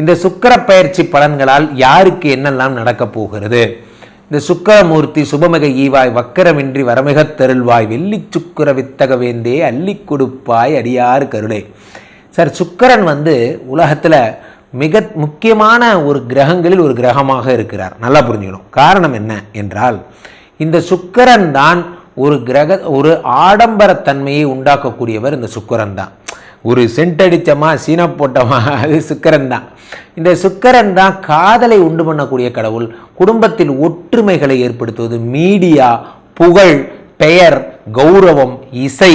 இந்த சுக்கிர பயிற்சி பலன்களால் யாருக்கு என்னெல்லாம் நடக்கப் போகிறது? இந்த சுக்கிரமூர்த்தி சுபமிக ஈவாய் வக்கரமின்றி வரமிகத் தருள்வாய் வெள்ளி சுக்கிர வித்தக வேந்தே அள்ளி கொடுப்பாய் அடியார் கருளே. சார் சுக்கரன் வந்து உலகத்தில் மிக முக்கியமான ஒரு கிரகங்களில் ஒரு கிரகமாக இருக்கிறார். நல்லா புரிஞ்சுக்கணும். காரணம் என்ன என்றால் இந்த சுக்கரன் தான் ஒரு கிரக ஒரு ஆடம்பரத்தன்மையை உண்டாக்கக்கூடியவர் இந்த சுக்கரன் தான். ஒரு சென்ட் அடித்தமா சீன போட்டமா அது சுக்கரன் தான் இந்த சுக்கரன் தான் காதலை உண்டு பண்ணக்கூடிய கடவுள். குடும்பத்தில் ஒற்றுமைகளை ஏற்படுத்துவது மீடியா புகழ் பெயர் கௌரவம் இசை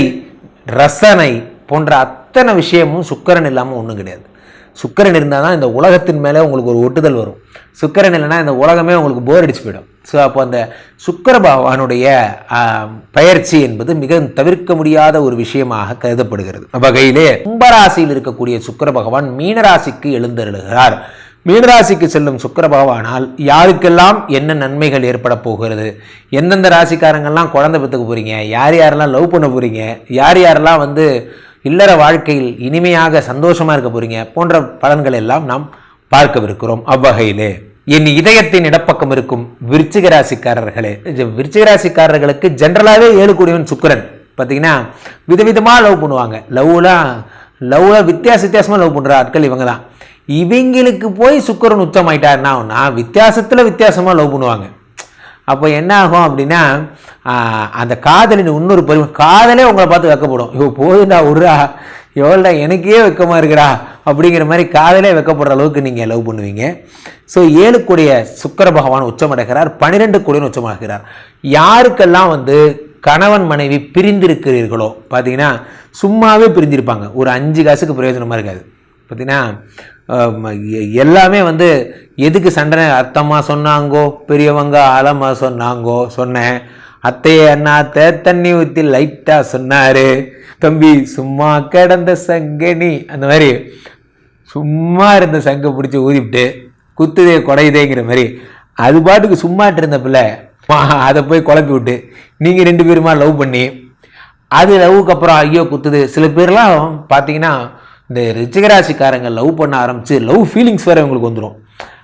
ரசனை போன்ற அத்தனை விஷயமும் சுக்கரன் இல்லாமல் ஒன்றும் கிடையாது. சுக்கரன் இருந்தால் தான் இந்த உலகத்தின் மேலே உங்களுக்கு ஒரு ஒட்டுதல் வரும். சுக்கரன் இல்லைன்னா இந்த உலகமே உங்களுக்கு போர் அடிச்சு போயிடும். ஸோ அப்போ அந்த சுக்கர பகவானுடைய பயிற்சி என்பது மிக தவிர்க்க முடியாத ஒரு விஷயமாக கருதப்படுகிறது. வகையிலே கும்பராசியில் இருக்கக்கூடிய சுக்கர பகவான் மீனராசிக்கு எழுந்தருளுகிறார். மீனராசிக்கு செல்லும் சுக்கர பகவானால் யாருக்கெல்லாம் என்ன நன்மைகள் ஏற்பட போகிறது? எந்தெந்த ராசிக்காரங்கள்லாம் குழந்தை பெற்றுக்க போகிறீங்க யார் யாரெல்லாம் லவ் பண்ண போகிறீங்க யார் யாரெல்லாம் வந்து இல்லற வாழ்க்கையில் இனிமையாக சந்தோஷமாக இருக்க போகிறீங்க போன்ற பலன்கள் எல்லாம் நாம் பார்க்கவிருக்கிறோம். அவ்வகையிலே என் இதயத்தின் இடப்பக்கம் இருக்கும் விருச்சிக ராசிக்காரர்களே விருச்சிக ராசிக்காரர்களுக்கு ஜென்ரலாகவே ஏழு கூடியவன் சுக்கிரன். பார்த்தீங்கன்னா விதவிதமாக லவ் பண்ணுவாங்க. லவ்லாம் லவ்வில் வித்தியாச வித்தியாசமாக லவ் பண்ணுற ஆட்கள் இவங்க தான் இவங்களுக்கு போய் சுக்கரன் உச்சமாயிட்டாருன்னா நான் வித்தியாசத்தில் வித்தியாசமாக லவ் பண்ணுவாங்க. அப்போ என்ன ஆகும் அப்படின்னா அந்த காதலின் இன்னொரு பெருமை காதலே உங்களை பார்த்து வைக்கப்படும். ஐயோ போதுண்டா விட்றா எவ்வளோடா எனக்கே வெக்கமாக இருக்குடா. அப்படிங்கிற மாதிரி காதலே வைக்கப்படுற அளவுக்கு நீங்கள் லவ் பண்ணுவீங்க. ஸோ ஏழு கோடிய சுக்கர பகவான் உச்சமடைகிறார் பன்னிரெண்டு கூடிய உச்சமாகிறார் யாருக்கெல்லாம் வந்து கணவன் மனைவி பிரிந்திருக்கிறீர்களோ பார்த்தீங்கன்னா சும்மாவே பிரிஞ்சிருப்பாங்க ஒரு அஞ்சு காசுக்கு பிரயோஜனமாக இருக்காது. பார்த்தீங்கன்னா எல்லாமே வந்து எதுக்கு சண்டை? அர்த்தமாக சொன்னாங்கோ பெரியவங்க ஆழமாக சொன்னாங்கோ சொன்னேன். அத்தையை அண்ணாத்த தண்ணி ஊற்றி லைட்டாக சொன்னார். தம்பி சும்மா கிடந்த சங்கனி அந்த மாதிரி சும்மா இருந்த சங்கை பிடிச்சி ஊதிவிட்டு குத்துதே குடையுதேங்கிற மாதிரி. அது பாட்டுக்கு சும்மாட்டு இருந்த பிள்ளை மா- அதை போய் குழப்பி விட்டு நீங்கள் ரெண்டு பேருமா லவ் பண்ணி அது லவ்வுக்கு அப்புறம் ஐயோ குத்துது. சில பேர்லாம் பார்த்தீங்கன்னா இந்த ரிச்சிகராசிக்காரங்க லவ் பண்ண ஆரம்பித்து லவ் ஃபீலிங்ஸ் வேறு இவங்களுக்கு வந்துடும்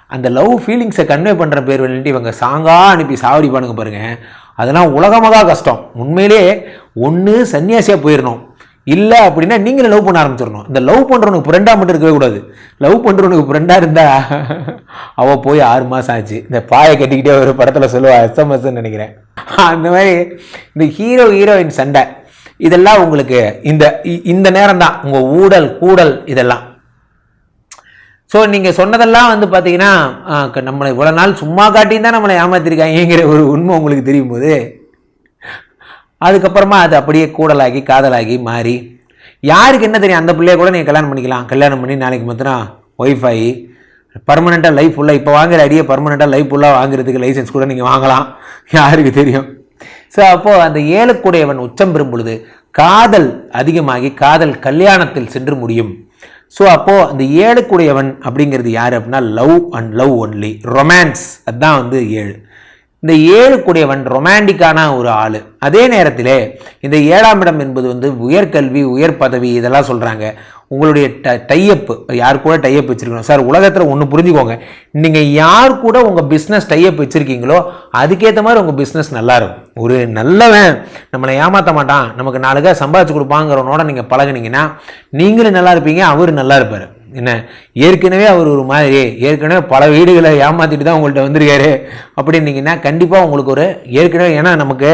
அந்த லவ் ஃபீலிங்ஸை கன்வே பண்ணுற பேர் வந்துட்டு இவங்க சாங்காக அனுப்பி சாவடி பண்ணுங்க பாருங்கள் அதெல்லாம் உலகமாக கஷ்டம். உண்மையிலே ஒன்று சன்னியாசியாக போயிடணும் இல்லை அப்படின்னா நீங்களும் லவ் பண்ண ஆரம்பிச்சிடணும் இந்த லவ் பண்ணுறவனுக்கு ஃப்ரெண்டாக மட்டும் இருக்கவே கூடாது. லவ் பண்ணுறவனுக்கு ஃப்ரெண்டாக இருந்தா அவள் போய் ஆறு மாதம் ஆச்சு. இந்த பாயை கட்டிக்கிட்டே ஒரு படத்தில் சொல்லுவா எஸ்எம்எஸ்ன்னு நினைக்கிறேன். அந்த மாதிரி இந்த ஹீரோ ஹீரோயின் சண்டை. இதெல்லாம் உங்களுக்கு இந்த இ- இந்த நேரம் தான் உங்கள் ஊடல் கூடல் இதெல்லாம். ஸோ நீங்கள் சொன்னதெல்லாம் வந்து பார்த்தீங்கன்னா நம்மளை இவ்வளோ நாள் சும்மா காட்டியும் தான் நம்மளை ஏமாத்திருக்காங்கிற ஒரு உண்மை உங்களுக்கு தெரியும் போது அதுக்கப்புறமா அது அப்படியே கூடலாகி காதலாகி மாறி யாருக்கு என்ன தெரியும்? அந்த பிள்ளைய கூட நீங்கள் கல்யாணம் பண்ணிக்கலாம். கல்யாணம் பண்ணி நாளைக்கு மொத்தம் ஒய்ஃபை பர்மனெண்ட்டாக லைஃப் ஃபுல்லாக இப்போ வாங்குற அடியே பர்மனெண்ட்டாக லைஃப் ஃபுல்லாக வாங்குறதுக்கு லைசன்ஸ் கூட நீங்கள் வாங்கலாம். யாருக்கு தெரியும்? ஸோ அப்போது அந்த ஏழுக்குடையவன் உச்சம் பெறும் பொழுது காதல் அதிகமாகி காதல் கல்யாணத்தில் சென்று முடியும். ஸோ அப்போது அந்த ஏழுக்குடையவன் அப்படிங்கிறது யார் அப்படின்னா love and love only romance அதுதான் வந்து ஏழு. இந்த ஏழுக்குடையவன் ரொமான்டிக்கான ஒரு ஆள். அதே நேரத்திலே இந்த ஏழாம் இடம் என்பது வந்து உயர்கல்வி உயர் பதவி இதெல்லாம் சொல்கிறாங்க உங்களுடைய ட டைஅப்பு யார் கூட டைஅப் வச்சுருக்கணும்? சார் உலகத்தில் ஒன்று புரிஞ்சுக்கோங்க. நீங்கள் யார் கூட உங்கள் பிஸ்னஸ் டைஅப் வச்சுருக்கீங்களோ அதுக்கேற்ற மாதிரி உங்கள் பிஸ்னஸ் நல்லா இருக்கும். ஒரு நல்லவன் நம்மளை ஏமாற்ற மாட்டான். நமக்கு நாளுக்காக சம்பாதிச்சு கொடுப்பாங்கிறவனோட நீங்கள் பழகுனீங்கன்னா நீங்களும் நல்லா இருப்பீங்க அவர் நல்லா இருப்பார். என்ன? ஏற்கனவே அவர் ஒரு மாதிரி ஏற்கனவே பல வீடுகளை ஏமாற்றிட்டு தான் உங்கள்கிட்ட வந்திருக்காரு. அப்படின்னீங்கன்னா கண்டிப்பாக உங்களுக்கு ஒரு ஏற்கனவே ஏன்னா நமக்கு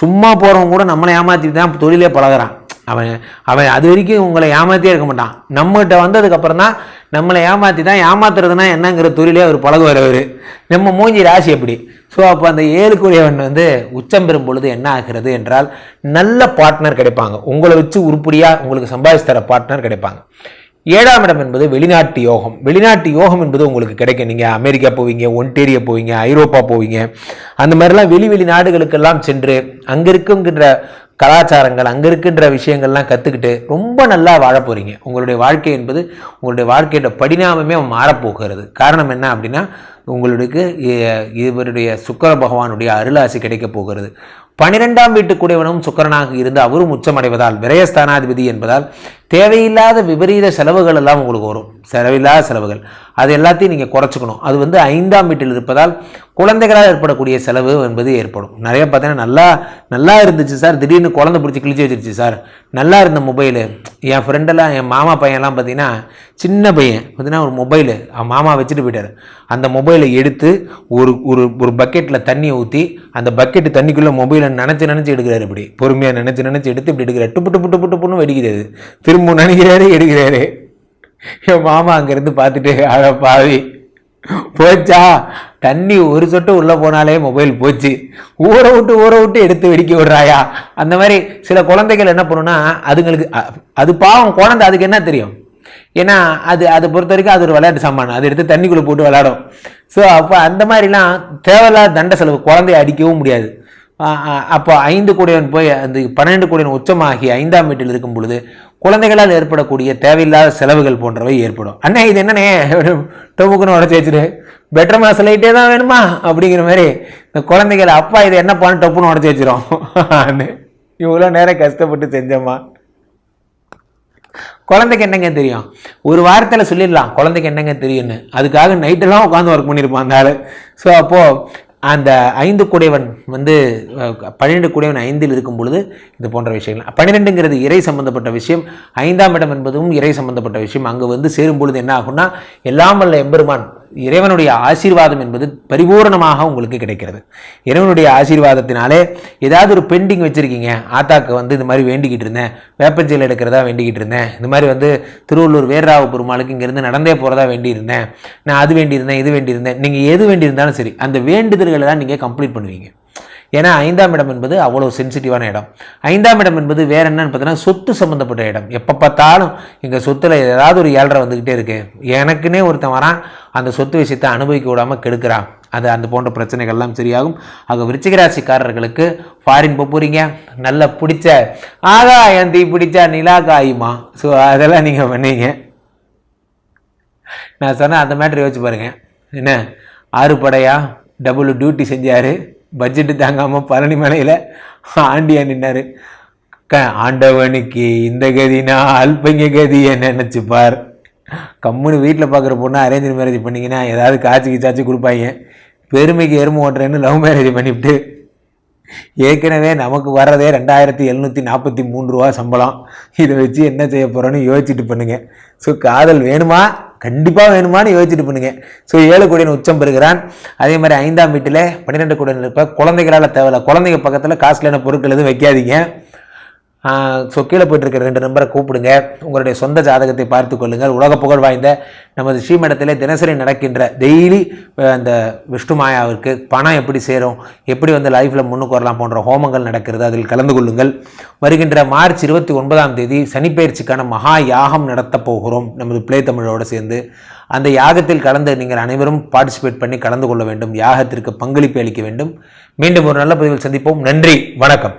சும்மா போகிறவங்க கூட நம்மளை ஏமாற்றிட்டு தான் தொழிலே பழகுறான். அவன் அவன் அது வரைக்கும் உங்களை ஏமாத்தியே இருக்க மாட்டான். நம்மகிட்ட வந்ததுக்கப்புறம் தான் நம்மளை ஏமாற்றி தான் ஏமாத்துறதுனா என்னங்கிற தொழிலே அவர் பழகுவார் அவர். நம்ம மூஞ்சி ராசி எப்படி? ஸோ அப்போ அந்த ஏழுக்குரியவன் வந்து உச்சம் பெறும் பொழுது என்ன ஆகிறது என்றால் நல்ல பார்ட்னர் கிடைப்பாங்க. உங்களை வச்சு உருப்படியாக உங்களுக்கு சம்பாதிச்சு தர பார்ட்னர் கிடைப்பாங்க. ஏழாம் இடம் என்பது வெளிநாட்டு யோகம். வெளிநாட்டு யோகம் என்பது உங்களுக்கு கிடைக்கும். நீங்கள் அமெரிக்கா போவீங்க ஒன்டேரியா போவீங்க ஐரோப்பா போவீங்க. அந்த மாதிரிலாம் வெளி வெளி நாடுகளுக்கெல்லாம் சென்று அங்கே இருக்குங்கிற கலாச்சாரங்கள் அங்கே இருக்கின்ற விஷயங்கள்லாம் கற்றுக்கிட்டு ரொம்ப நல்லா வாழ போகிறீங்க உங்களுடைய வாழ்க்கை என்பது உங்களுடைய வாழ்க்கையோட படிநாமமே மாறப்போகிறது. காரணம் என்ன அப்படின்னா உங்களுக்கு இவருடைய சுக்கர பகவானுடைய அருளாசி கிடைக்க போகிறது. பனிரெண்டாம் வீட்டுக்குடையவனும் சுக்கரனாக இருந்து அவரும் உச்சமடைவதால் விரயஸ்தானாதிபதி என்பதால் தேவையில்லாத விபரீத செலவுகள் எல்லாம் உங்களுக்கு வரும். செலவில்லாத செலவுகள். அது எல்லாத்தையும் நீங்கள் குறைச்சிக்கணும். அது வந்து ஐந்தாம் வீட்டில் இருப்பதால் குழந்தைகளால் ஏற்படக்கூடிய செலவு என்பது ஏற்படும். நிறைய பார்த்தீங்கன்னா நல்லா நல்லா இருந்துச்சு சார். திடீர்னு குழந்தை பிடிச்சி கிழிச்சு வச்சிருச்சு சார். நல்லா இருந்த மொபைலு என் ஃப்ரெண்டெல்லாம் என் மாமா பையன்லாம் பார்த்தீங்கன்னா சின்ன பையன். பார்த்தீங்கன்னா ஒரு மொபைலு அவன் மாமா வச்சுட்டு போயிட்டார். அந்த மொபைலை எடுத்து ஒரு ஒரு ஒரு பக்கெட்டில் தண்ணியை ஊற்றி அந்த பக்கெட்டு தண்ணிக்குள்ளே மொபைலை நினச்சி நினச்சி எடுக்கிறாரு இப்படி. பொறுமையாக நினச்சி நினச்சி எடுத்து இப்படி எடுக்கிறார். டுப்பு டுப்பு டுப்பு டுப்புன்னு வெடிக்கிறது திரும்ப நினைக்கிறாரு எடுக்கிறாரு. என் மாமா அங்கேருந்து பார்த்துட்டு அழப்பாவி பாவி. போச்சா? தண்ணி ஒரு சொட்டு உள்ளே போனாலே மொபைல் போச்சு. ஊற விட்டு ஊற விட்டு எடுத்து வெடிக்க விடுறாயா? அந்த மாதிரி சில குழந்தைகள் என்ன பண்ணுன்னா அதுங்களுக்கு அது பாவம் குழந்தை அதுக்கு என்ன தெரியும்? ஏன்னா அது அதை பொறுத்த வரைக்கும் அது ஒரு விளையாட்டு சாமான். அதை எடுத்து தண்ணிக்குள்ளே போட்டு விளையாடும். ஸோ அப்போ அந்த மாதிரிலாம் தேவையில்லாத தண்ட செலவு. குழந்தைய அடிக்கவும் முடியாது. அப்போ ஐந்து கூடையவன் போய் அந்த பன்னெண்டு கூடையவன் உச்சமாகி ஐந்தாம் வீட்டில் இருக்கும் பொழுது குழந்தைகளால் ஏற்படக்கூடிய தேவையில்லாத செலவுகள் போன்றவை ஏற்படும். அண்ணே இது என்னண்ணே? டொமுக்குன்னு உடச்சி வச்சுட்டு பெட்டர் மாச லைட்டே தான் வேணுமா? அப்படிங்கிற மாதிரி இந்த குழந்தைகள் அப்பா இது என்னப்பான்னு டப்புன்னு உடச்சி வச்சிரும். இவ்வளோ நேரம் கஷ்டப்பட்டு செஞ்சோம்மா. குழந்தைக்கு என்னங்க தெரியும்? ஒரு வாரத்தில் சொல்லிடலாம் குழந்தைக்கு என்னங்க தெரியும்னு. அதுக்காக நைட்டெல்லாம் உட்காந்து ஒர்க் பண்ணியிருப்பான் அந்த ஆள். ஸோ அப்போது அந்த ஐந்து குடைவன் வந்து பன்னிரெண்டு குடைவன் ஐந்தில் இருக்கும் பொழுது இது போன்ற விஷயங்கள். பன்னிரெண்டுங்கிறது இறை சம்பந்தப்பட்ட விஷயம். ஐந்தாம் இடம் என்பதும் இறை சம்பந்தப்பட்ட விஷயம். அங்கே வந்து சேரும் பொழுது என்ன ஆகும்னா எல்லாம் வல்ல எம்பெருமான் இறைவனுடைய ஆசீர்வாதம் என்பது பரிபூரணமாக உங்களுக்கு கிடைக்கிறது. இறைவனுடைய ஆசீர்வாதத்தினாலே ஏதாவது ஒரு பெண்டிங் வச்சுருக்கீங்க. ஆத்தாக்கு வந்து இந்த மாதிரி வேண்டிக்கிட்டு இருந்தேன். வேப்பஞ்சல் எடுக்கிறதா வேண்டிக்கிட்டு இருந்தேன். இந்த மாதிரி வந்து திருவள்ளூர் வீரராவ பெருமாளுக்கு இங்கேருந்து நடந்தே போகிறதா வேண்டியிருந்தேன். நான் அது வேண்டியிருந்தேன் இது வேண்டியிருந்தேன். நீங்கள் எது வேண்டியிருந்தாலும் சரி அந்த வேண்டுதல்களை தான் நீங்கள் கம்ப்ளீட் பண்ணுவீங்க. ஏன்னா ஐந்தாம் இடம் என்பது அவ்வளோ சென்சிட்டிவான இடம். ஐந்தாம் இடம் என்பது வேற என்னன்னு பார்த்தீங்கன்னா சொத்து சம்மந்தப்பட்ட இடம். எப்போ பார்த்தாலும் எங்கள் சொத்தில் ஏதாவது ஒரு ஏழரை வந்துக்கிட்டே இருக்கு. எனக்குன்னே ஒருத்தன் வரான் அந்த சொத்து விஷயத்தை அனுபவிக்க விடாமல் கெடுக்கிறான். அது அந்த போன்ற பிரச்சனைகள்லாம் சரியாகும். ஆக விருச்சிகராசிக்காரர்களுக்கு ஃபாரின் போக போகிறீங்க நல்லா பிடிச்ச ஆகாயம் தீ பிடிச்சா நிலா காயுமா ஸோ அதெல்லாம் நீங்கள் பண்ணீங்க நான் சொன்னேன் அந்த மேட்ரு யோசிச்சு பாருங்கள் என்ன? ஆறு படையா டபுள் டியூட்டி செஞ்சார். பட்ஜெட்டு தாங்காமல் பழனி மலையில் ஆண்டியா நின்னார். ஆண்டவனுக்கு இந்த கதினா அல்பங்க கதியை நினச்சி பார் கம்முன்னு வீட்டில் பார்க்குற பொண்ணு அரேஞ்ச் மேரேஜ் பண்ணிங்கன்னா ஏதாவது காய்ச்சி கிச்சாச்சு கொடுப்பாங்க. பெருமைக்கு எருமை ஓட்டுறேன்னு லவ் மேரேஜ் பண்ணிவிட்டு ஏற்கனவே நமக்கு வர்றதே ரெண்டாயிரத்தி எழுநூற்றி நாற்பத்தி மூணு ரூபா சம்பளம். இதை வச்சு என்ன செய்ய போகிறோன்னு யோசிச்சுட்டு பண்ணுங்கள் ஸோ காதல் வேணுமா? கண்டிப்பாக வேணுமான்னு யோசிச்சுட்டு பண்ணுங்க ஸோ ஏழு கோடியின் உச்சம் பெறுகிறான். அதே மாதிரி ஐந்தாம் வீட்டில் பன்னிரெண்டு கோடியின் இருப்ப குழந்தைகளால் தேவையில்ல. குழந்தைங்க பக்கத்தில் காசுலான பொருட்கள் எதுவும் வைக்காதீங்க. ஸோ கீழே போயிட்டு ரெண்டு நம்பரை கூப்பிடுங்க. உங்களுடைய சொந்த ஜாதகத்தை பார்த்து கொள்ளுங்கள். உலக புகழ் வாய்ந்த நமது ஸ்ரீமடத்திலே தினசரி நடக்கின்ற டெய்லி அந்த விஷ்ணு மாயாவிற்கு பணம் எப்படி சேரும் எப்படி வந்து லைஃப்பில் முன்னுக்கு வரலாம் போன்ற ஹோமங்கள் நடக்கிறது அதில் கலந்து கொள்ளுங்கள். வருகின்ற மார்ச் இருபத்தி ஒன்பதாம் தேதி சனிப்பெயர்ச்சிக்கான மகா யாகம் நடத்தப் போகிறோம் நமது பிளே தமிழோடு சேர்ந்து. அந்த யாகத்தில் கலந்து நீங்கள் அனைவரும் பார்ட்டிசிபேட் பண்ணி கலந்து கொள்ள வேண்டும். யாகத்திற்கு பங்களிப்பு அளிக்க வேண்டும். மீண்டும் ஒரு நல்ல பதிவில் சந்திப்போம். நன்றி வணக்கம்.